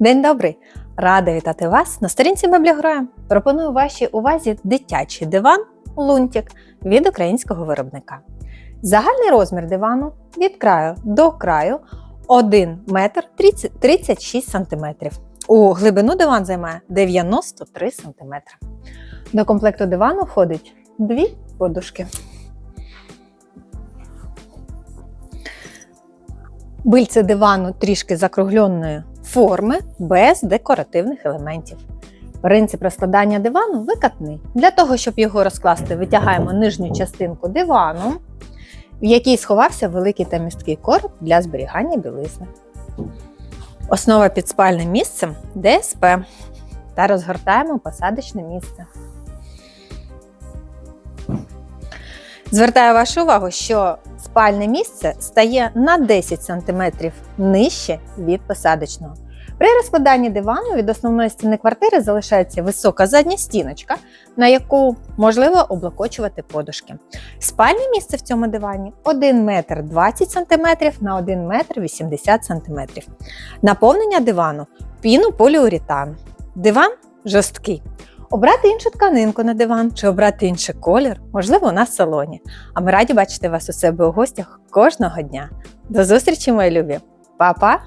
День добрий! Рада вітати вас на сторінці Меблігроя. Пропоную вашій увазі дитячий диван Лунтік від українського виробника. Загальний розмір дивану від краю до краю 1 метр 30 36 см. У глибину диван займає 93 см. До комплекту дивану входить дві подушки. Бильце дивану трішки закругленої форми без декоративних елементів. Принцип розкладання дивану викатний. Для того, щоб його розкласти, витягаємо нижню частинку дивану, в якій сховався великий та місткий короб для зберігання білизни. Основа під спальним місцем ДСП та розгортаємо посадочне місце. Звертаю вашу увагу, що спальне місце стає на 10 см нижче від посадочного. При розкладанні дивану від основної стіни квартири залишається висока задня стіночка, на яку можливо облокочувати подушки. Спальне місце в цьому дивані 1 метр 20 см на 1 метр 80 см. Наповнення дивану пінополіуретан. Диван жорсткий. Обрати іншу тканинку на диван чи обрати інший колір, можливо, в салоні. А ми раді бачити вас у себе у гостях кожного дня. До зустрічі, мої любі! Па-па!